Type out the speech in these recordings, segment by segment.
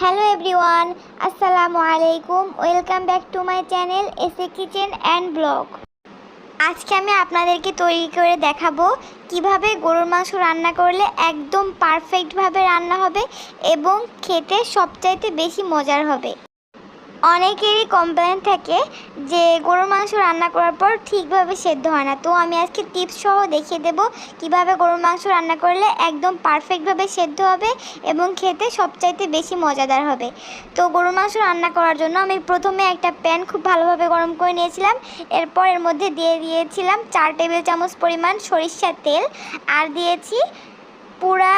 Hello everyone আসসালামু আলাইকুম welcome back to my channel এসে কিচেন অ্যান্ড ব্লগ আজকে আমি আপনাদেরকে তৈরি করে দেখাবো কীভাবে গরুর মাংস রান্না করলে একদম পারফেক্টভাবে রান্না হবে এবং খেতে সবচাইতে বেশি মজার হবে। অনেকেরই কমপ্লেন থাকে যে গরুর মাংস রান্না করার পর ঠিকভাবে সেদ্ধ হয় না। তো আমি আজকে টিপস সহ দেখিয়ে দেব কীভাবে গরুর মাংস রান্না করলে একদম পারফেক্টভাবে সেদ্ধ হবে এবং খেতে সবচাইতে বেশি মজাদার হবে। তো গরুর মাংস রান্না করার জন্য আমি প্রথমে একটা প্যান খুব ভালোভাবে গরম করে নিয়েছিলাম। এরপর এর মধ্যে দিয়ে দিয়েছিলাম চার টেবিল চামচ পরিমাণ সরিষার তেল। আর দিয়েছি পুরা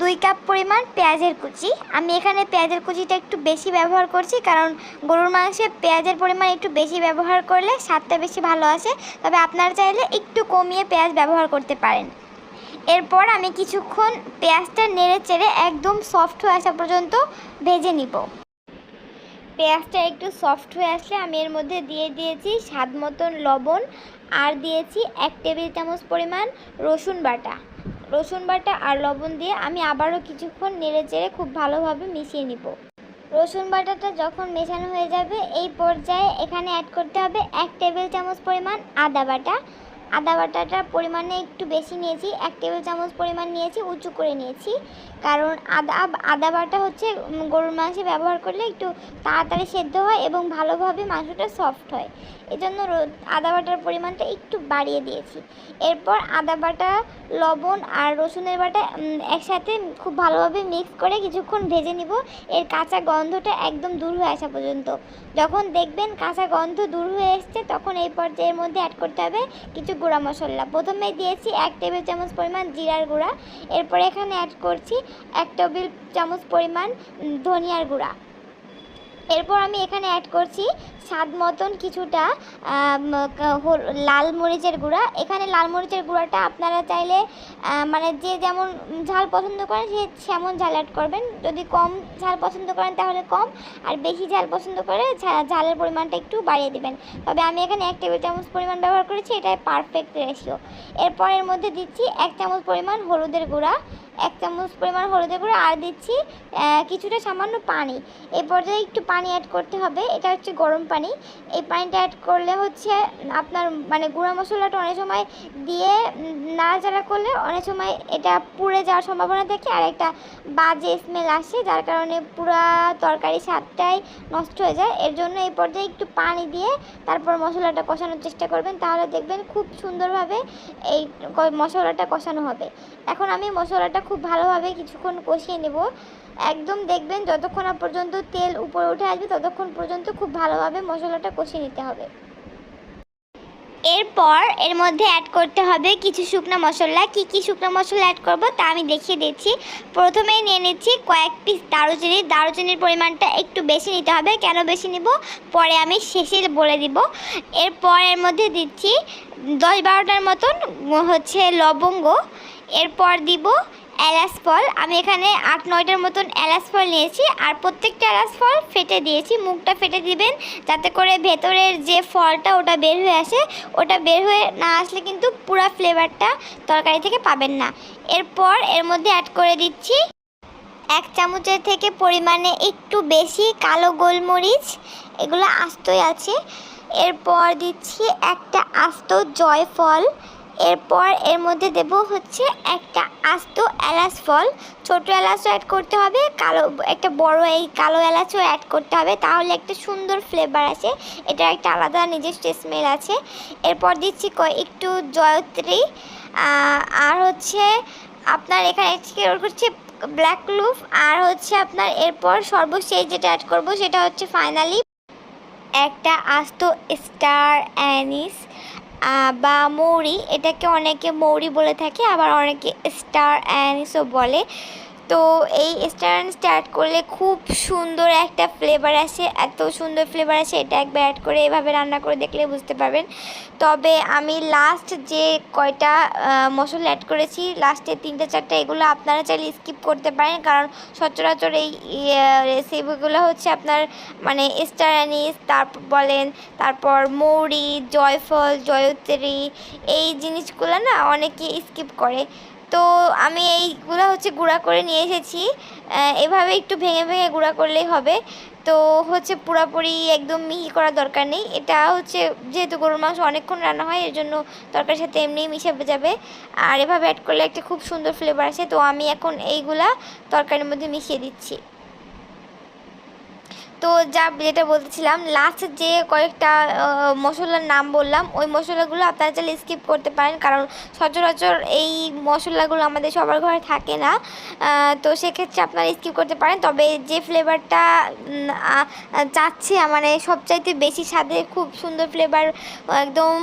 দুই কাপ পরিমাণ পেঁয়াজের কুচি। আমি এখানে পেঁয়াজের কুচিটা একটু বেশি ব্যবহার করছি, কারণ গরুর মাংসে পেঁয়াজের পরিমাণ একটু বেশি ব্যবহার করলে স্বাদটা বেশি ভালো আসে। তবে আপনারা চাইলে একটু কমিয়ে পেঁয়াজ ব্যবহার করতে পারেন। এরপর আমি কিছুক্ষণ পেঁয়াজটা নেড়ে চেড়ে একদম সফট হয়ে আসা পর্যন্ত ভেজে নিব। পেঁয়াজটা একটু সফট হয়ে আসলে আমি এর মধ্যে দিয়ে দিয়েছি স্বাদ মতন লবণ, আর দিয়েছি এক টেবিল চামচ পরিমাণ রসুন বাটা। রসুন বাটা আর লবণ দিয়ে আমি আবারও কিছুক্ষণ নেড়ে চেড়ে খুব ভালোভাবে মিশিয়ে নিব। রসুন বাটাটা যখন মেশানো হয়ে যাবে, এই পর্যায়ে এখানে অ্যাড করতে হবে এক টেবিল চামচ পরিমাণ আদা বাটা। আদা বাটাটার পরিমাণে একটু বেশি নিয়েছি, এক টেবিল চামচ পরিমাণ নিয়েছি, উঁচু করে নিয়েছি। কারণ আদা আদা বাটা হচ্ছে গরুর মাংসে ব্যবহার করলে একটু তাড়াতাড়ি সেদ্ধ হয় এবং ভালোভাবে মাংসটা সফট হয়। এজন্য আদা বাটার পরিমাণটা একটু বাড়িয়ে দিয়েছি। এরপর আদা বাটা, লবণ আর রসুনের বাটা একসাথে খুব ভালোভাবে মিক্স করে কিছুক্ষণ ভেজে নিব। এর কাঁচা গন্ধটা একদম দূর হয়ে আসা পর্যন্ত। যখন দেখবেন কাঁচা গন্ধ দূর হয়ে এসছে, তখন এই পর্যায়ের মধ্যে অ্যাড করতে হবে কিছু গুঁড়া মশলা। প্রথমে দিয়েছি এক টেবিল চামচ পরিমাণ জিরার গুঁড়া। এরপর এখানে অ্যাড করছি এক টেবিল চামচ পরিমাণ ধনিয়ার গুঁড়া। এরপর আমি এখানে অ্যাড করছি স্বাদ মতন কিছুটা লাল মরিচের গুঁড়া। এখানে লাল মরিচের গুঁড়াটা আপনারা চাইলে মানে যে যেমন ঝাল পছন্দ করেন, সে সেমন ঝাল অ্যাড করবেন। যদি কম ঝাল পছন্দ করেন, তাহলে কম। আর বেশি ঝাল পছন্দ করে ঝালের পরিমাণটা একটু বাড়িয়ে দিবেন। তবে আমি এখানে এক টেবিল চামচ পরিমাণ ব্যবহার করেছি, এটাই পারফেক্ট রেশিও এরপর এর মধ্যে দিচ্ছি এক চামচ পরিমাণ হলুদের গুঁড়া। এক চামচ পরিমাণ হলুদের গুঁড়া আর দিচ্ছি কিছুটা সামান্য পানি। এই পর্যায়ে একটু পানি অ্যাড করতে হবে, এটা হচ্ছে গরম পানি। এই পানিটা অ্যাড করলে হচ্ছে আপনার মানে গুঁড়া মশলাটা অনেক সময় দিয়ে নাড়াচাড়া করলে অনেক সময় এটা পুড়ে যাওয়ার সম্ভাবনা থাকে আর একটা বাজে স্মেল আসে, যার কারণে পুরা তরকারি স্বাদটাই নষ্ট হয়ে যায়। এর জন্য এই পর্যায়ে একটু পানি দিয়ে তারপর মশলাটা কষানোর চেষ্টা করবেন, তাহলে দেখবেন খুব সুন্দরভাবে এই মশলাটা কষানো হবে। এখন আমি মশলাটা খুব ভালোভাবে কিছুক্ষণ কষিয়ে নেব। একদম দেখবেন যতক্ষণ না পর্যন্ত তেল উপরে উঠে আসবে, ততক্ষণ পর্যন্ত খুব ভালোভাবে মশলাটা কষিয়ে নিতে হবে। এরপর এর মধ্যে অ্যাড করতে হবে কিছু শুকনো মশলা। কি কি শুকনো মশলা অ্যাড করব তা আমি দেখিয়ে দিচ্ছি। প্রথমেই নিয়ে নিচ্ছি কয়েক পিস দারুচিনি। দারুচিনির পরিমাণটা একটু বেশি নিতে হবে। কেন বেশি নিব? পরে আমি শেষে বলে দিব। এরপর এর মধ্যে দিচ্ছি দশ বারোটার মতন হচ্ছে লবঙ্গ। এরপর দিব এলাচ ফল। আমি এখানে আট, নয়টার মতন এলাচ ফল নিয়েছি আর প্রত্যেকটা এলাচ ফল ফেটে দিয়েছি। মুখটা ফেটে দিবেন যাতে করে ভেতরের যে ফলটা ওটা বের হয়ে আসে, ওটা বের হয়ে না আসলে কিন্তু পুরো ফ্লেভারটা তরকারি থেকে পাবেন না। এরপর এর মধ্যে অ্যাড করে দিচ্ছি এক চামচের থেকে পরিমাণে একটু বেশি কালো গোলমরিচ। এগুলো আস্তই আছে। এরপর দিচ্ছি একটা আস্ত জয়ফল। এরপর এর মধ্যে দেব হচ্ছে একটা আস্ত এলাচ ফল। ছোটো এলাচও অ্যাড করতে হবে, কালো, একটা বড় এই কালো এলাচও অ্যাড করতে হবে, তাহলে একটা সুন্দর ফ্লেভার আছে এটা একটা আলাদা নিজস্ব স্মেল আছে। এরপর দিচ্ছি কয়, একটু জয়ত্রী। আর হচ্ছে আপনার এখানে করছে? ব্ল্যাক লুফ আর হচ্ছে আপনার এরপর সর্বশেষ যেটা অ্যাড করব সেটা হচ্ছে ফাইনালি একটা আস্ত স্টার অ্যানিস বা মৌরি এটাকে অনেকে মৌরি বলে থাকে আবার অনেকে স্টার অ্যানিসও বলে। তো এই স্টার অ্যানিসটা অ্যাড করলে খুব সুন্দর একটা ফ্লেভার আসে। এত সুন্দর ফ্লেভার আসে, এটা একবার অ্যাড করে এভাবে রান্না করে দেখলে বুঝতে পারবেন। তবে আমি লাস্ট যে কয়টা মশলা অ্যাড করেছি লাস্টে তিনটে, চারটে, এগুলো আপনারা চাইলে স্কিপ করতে পারেন। কারণ সচরাচর এই রেসিপিগুলো হচ্ছে আপনার মানে স্টার অ্যানিস তারপর বলেন, তারপর মৌরি, জয়ফল, জয়ত্রী, এই জিনিসগুলো না অনেকে স্কিপ করে। তো আমি এইগুলো হচ্ছে গুঁড়া করে নিয়ে এসেছি। এভাবে একটু ভেঙে ভেঙে গুঁড়া করলেই হবে। তো হচ্ছে পুরাপুরি একদম মিহি করার দরকার নেই। এটা হচ্ছে যেহেতু গরুর মাংস অনেকক্ষণ রান্না হয়, এর জন্য তরকারির সাথে এমনিই মিশে যাবে। আর এভাবে অ্যাড করলে একটা খুব সুন্দর ফ্লেভার আসে। তো আমি এখন এইগুলা তরকারির মধ্যে মিশিয়ে দিচ্ছি। তো যা যেটা বলতেছিলাম লাস্ট যে কয়েকটা মশলার নাম বললাম, ওই মশলাগুলো আপনারা চাইলে স্কিপ করতে পারেন, কারণ সচরাচর এই মশলাগুলো আমাদের সবার ঘরে থাকে না। তো সেক্ষেত্রে আপনারা স্কিপ করতে পারেন, তবে যে ফ্লেভারটা চাচ্ছে মানে সবচাইতে বেশি স্বাদে খুব সুন্দর ফ্লেভার একদম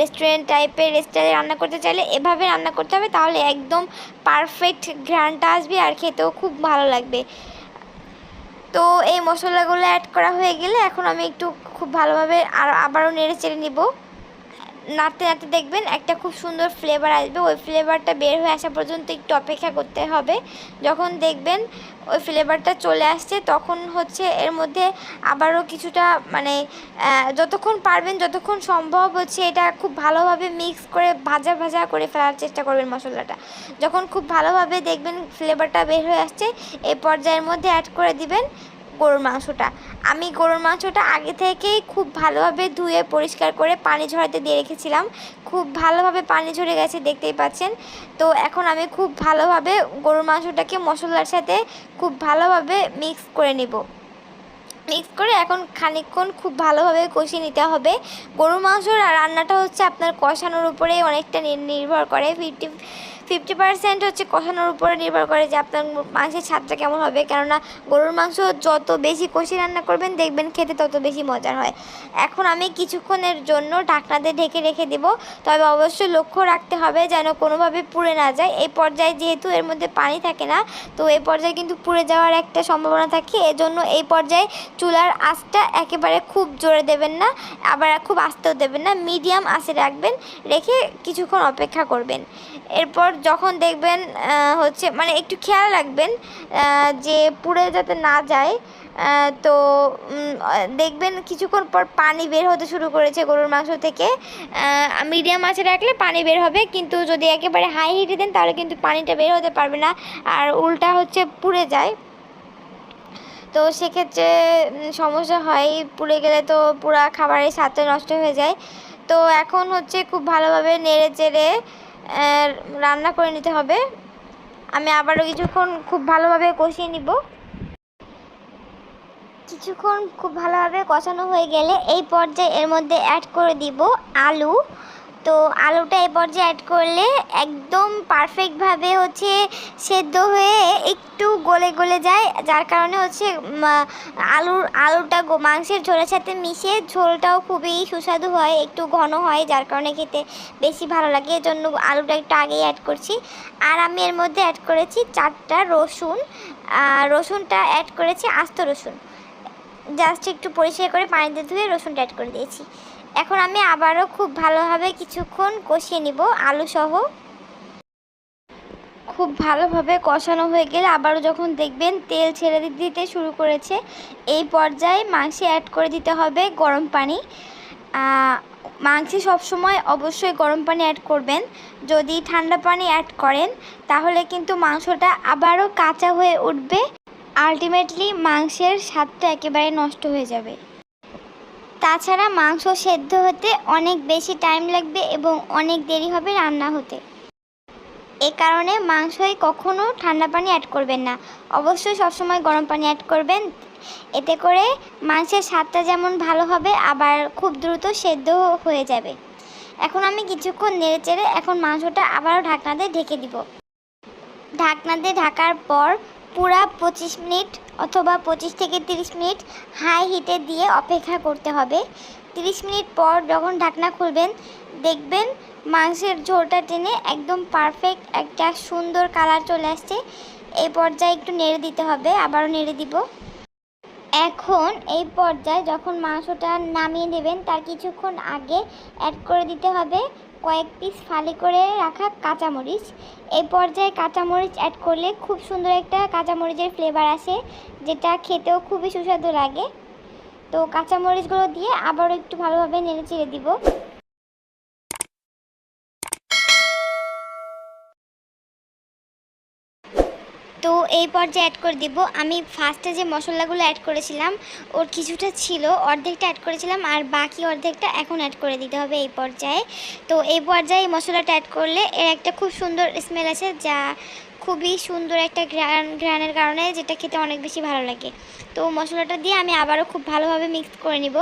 রেস্টুরেন্ট টাইপের রেস্টুরেন্টে রান্না করতে চাইলে এভাবে রান্না করতে হবে, তাহলে একদম পারফেক্ট ঘ্রানটা আসবে আর খেতেও খুব ভালো লাগবে। তো এই মশলাগুলো অ্যাড করা হয়ে গেলে এখন আমি একটু খুব ভালোভাবে আর আবারও নেড়ে চেড়ে নিব। নাড়তে নাড়তে দেখবেন একটা খুব সুন্দর ফ্লেভার আসবে। ওই ফ্লেভারটা বের হয়ে আসা পর্যন্ত একটু অপেক্ষা করতে হবে। যখন দেখবেন ওই ফ্লেভারটা চলে আসছে, তখন হচ্ছে এর মধ্যে আবারও কিছুটা মানে যতক্ষণ পারবেন, যতক্ষণ সম্ভব হচ্ছে এটা খুব ভালোভাবে মিক্স করে ভাজা ভাজা করে ফেলার চেষ্টা করবেন মশলাটা। যখন খুব ভালোভাবে দেখবেন ফ্লেভারটা বের হয়ে আসছে এই পর্যায়ের মধ্যে অ্যাড করে দিবেন। গরুর মাংসটা। আমি গরুর মাংসটা আগে থেকেই খুব ভালোভাবে ধুয়ে, পরিষ্কার করে পানি ঝরাতে দিয়ে রেখেছিলাম। খুব ভালোভাবে পানি ঝরে গেছে, দেখতেই পাচ্ছেন। তো এখন আমি খুব ভালোভাবে গরুর মাংসটাকে মশলার সাথে খুব ভালোভাবে মিক্স করে নেব। মিক্স করে এখন খানিকক্ষণ খুব ভালোভাবে কষিয়ে নিতে হবে। গরুর মাংসর রান্নাটা হচ্ছে আপনার কষানোর উপরেই অনেকটা নির্ভর করে। ফিফটি ফিফটি পার্সেন্ট হচ্ছে কষানোর উপরে নির্ভর করে যে আপনার মাংসের স্বাদটা কেমন হবে। কেননা গরুর মাংস যত বেশি কষি রান্না করবেন, দেখবেন খেতে তত বেশি মজার হয়। এখন আমি কিছুক্ষণের জন্য ঢাকনাতে ঢেকে রেখে দেব। তবে অবশ্যই লক্ষ্য রাখতে হবে যেন কোনোভাবে পুড়ে না যায়। এই পর্যায়ে যেহেতু এর মধ্যে পানি থাকে না, তো এই পর্যায়ে কিন্তু পুড়ে যাওয়ার একটা সম্ভাবনা থাকে। এজন্য এই পর্যায়ে চুলার আঁচটা একেবারে খুব জোরে দেবেন না, আবার খুব আস্তেও দেবেন না, মিডিয়াম আঁচে রাখবেন, রেখে কিছুক্ষণ অপেক্ষা করবেন। এরপর যখন দেখবেন হচ্ছে মানে একটু খেয়াল রাখবেন যে পুড়ে যাতে না যায় তো দেখবেন কিছুক্ষণ পর পানি বের হতে শুরু করেছে গরুর মাংস থেকে। মিডিয়াম আঁচে রাখলে পানি বের হবে, কিন্তু যদি একেবারে হাই হিটে দেন, তাহলে কিন্তু পানিটা বের হতে পারবে না, আর উল্টা হচ্ছে পুড়ে যায়। তো সেক্ষেত্রে সমস্যা হয়। পুড়ে গেলে তো পুরা খাবারের স্বাদটা নষ্ট হয়ে যায়। তো এখন হচ্ছে খুব ভালোভাবে নেড়ে চেড়ে রান্না করে নিতে হবে। আমি আবারও কিছুক্ষণ খুব ভালোভাবে কষিয়ে নিব। কিছুক্ষণ খুব ভালোভাবে কষানো হয়ে গেলে এই পর্যায়ে এর মধ্যে অ্যাড করে দিব আলু। তো আলুটা এ পর্যায়ে অ্যাড করলে একদম পারফেক্টভাবে হচ্ছে সেদ্ধ হয়ে একটু গলে গলে যায়। যার কারণে হচ্ছে আলুর, আলুটা মাংসের ঝোলের সাথে মিশে ঝোলটাও খুবই সুস্বাদু হয়, একটু ঘন হয়, যার কারণে খেতে বেশি ভালো লাগে। এই জন্য আলুটা একটু আগেই অ্যাড করছি। আর আমি এর মধ্যে অ্যাড করেছি চারটা রসুন। রসুনটা অ্যাড করেছি আস্ত রসুন। জাস্ট একটু পরিষ্কার করে পানিতে ধুয়ে রসুনটা অ্যাড করে দিয়েছি। এখন আমি আবারও খুব ভালোভাবে কিছুক্ষণ কষিয়ে নিব আলু সহ খুব ভালোভাবে কষানো হয়ে গেলে আবারও যখন দেখবেন তেল ছেড়ে দিতে শুরু করেছে, এই পর্যায়ে মাংসে অ্যাড করে দিতে হবে গরম পানি। মাংসে সবসময় অবশ্যই গরম পানি অ্যাড করবেন। যদি ঠান্ডা পানি অ্যাড করেন, তাহলে কিন্তু মাংসটা আবারও কাঁচা হয়ে উঠবে। আলটিমেটলি মাংসের স্বাদটা একেবারে নষ্ট হয়ে যাবে। তাছাড়া মাংস সেদ্ধ হতে অনেক বেশি টাইম লাগবে এবং অনেক দেরি হবে রান্না হতে। এ কারণে মাংসয় কখনো ঠান্ডা পানি অ্যাড করবেন না। অবশ্যই সবসময় গরম পানি অ্যাড করবেন। এতে করে মাংসের স্বাদটা যেমন ভালো হবে, আবার খুব দ্রুত সেদ্ধ হয়ে যাবে। এখন আমি কিছুক্ষণ নেড়ে চেড়ে এখন মাংসটা আবারও ঢাকনাতে ঢেকে দিব। ঢাকনাতে ঢাকার পর পুরা পঁচিশ মিনিট অথবা পঁচিশ থেকে তিরিশ মিনিট হাই হিটে দিয়ে অপেক্ষা করতে হবে। তিরিশ মিনিট পর যখন ঢাকনা খুলবেন, দেখবেন মাংসের ঝোলটা টেনে একদম পারফেক্ট একটা সুন্দর কালার চলে আসছে। এই পর্যায়ে একটু নেড়ে দিতে হবে, আবারও নেড়ে দিব। এখন এই পর্যায়ে যখন মাংসটা নামিয়ে দেবেন তার কিছুক্ষণ আগে অ্যাড করে দিতে হবে। কয়েক পিস ফালি করে রাখা কাঁচামরিচ। এই পর্যায়ে কাঁচামরিচ অ্যাড করলে খুব সুন্দর একটা কাঁচামরিচের ফ্লেভার আসে, যেটা খেতেও খুবই সুস্বাদু লাগে। তো কাঁচামরিচগুলো দিয়ে আবারও একটু ভালোভাবে নেড়ে চেড়ে দিব। তো এই পর্যায়ে অ্যাড করে দিব। আমি ফার্স্টে যে মশলাগুলো অ্যাড করেছিলাম, ওর কিছুটা ছিল, অর্ধেকটা অ্যাড করেছিলাম, আর বাকি অর্ধেকটা এখন অ্যাড করে দিতে হবে এই পর্যায়ে। তো এই পর্যায়ে মশলাটা অ্যাড করলে এর একটা খুব সুন্দর স্মেল আছে যা খুবই সুন্দর একটা গ্রান ঘ্রাণের কারণে যেটা খেতে অনেক বেশি ভালো লাগে। তো মশলাটা দিয়ে আমি আবারও খুব ভালোভাবে মিক্স করে নিব।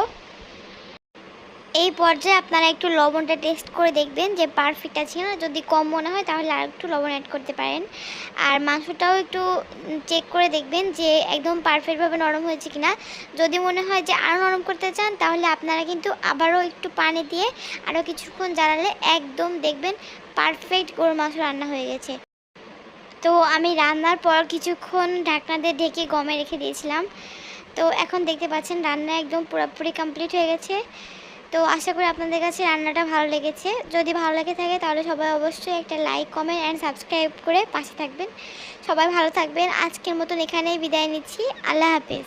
এই পর্যায়ে আপনারা একটু লবণটা টেস্ট করে দেখবেন যে পারফেক্ট আছে না যদি কম মনে হয় তাহলে আর একটু লবণ অ্যাড করতে পারেন। আর মাংসটাও একটু চেক করে দেখবেন যে একদম পারফেক্টভাবে নরম হয়েছে কিনা। যদি মনে হয় যে আরও নরম করতে চান, তাহলে আপনারা কিন্তু আবারও একটু পানি দিয়ে আরও কিছুক্ষণ জ্বালালে একদম দেখবেন পারফেক্ট গরুর মাংস রান্না হয়ে গেছে। তো আমি রান্নার পর কিছুক্ষণ ঢাকনা দিয়ে ঢেকে গমে রেখে দিয়েছিলাম। তো এখন দেখতে পাচ্ছেন রান্না একদম পুরোপুরি কমপ্লিট হয়ে গেছে। তো আশা করি আপনাদের কাছে রান্নাটা ভালো লেগেছে। যদি ভালো লেগে থাকে তাহলে সবাই অবশ্যই একটা লাইক কমেন্ট অ্যান্ড সাবস্ক্রাইব করে পাশে থাকবেন। সবাই ভালো থাকবেন। আজকের মতন এখানেই বিদায় নিচ্ছি। আল্লাহ হাফিজ।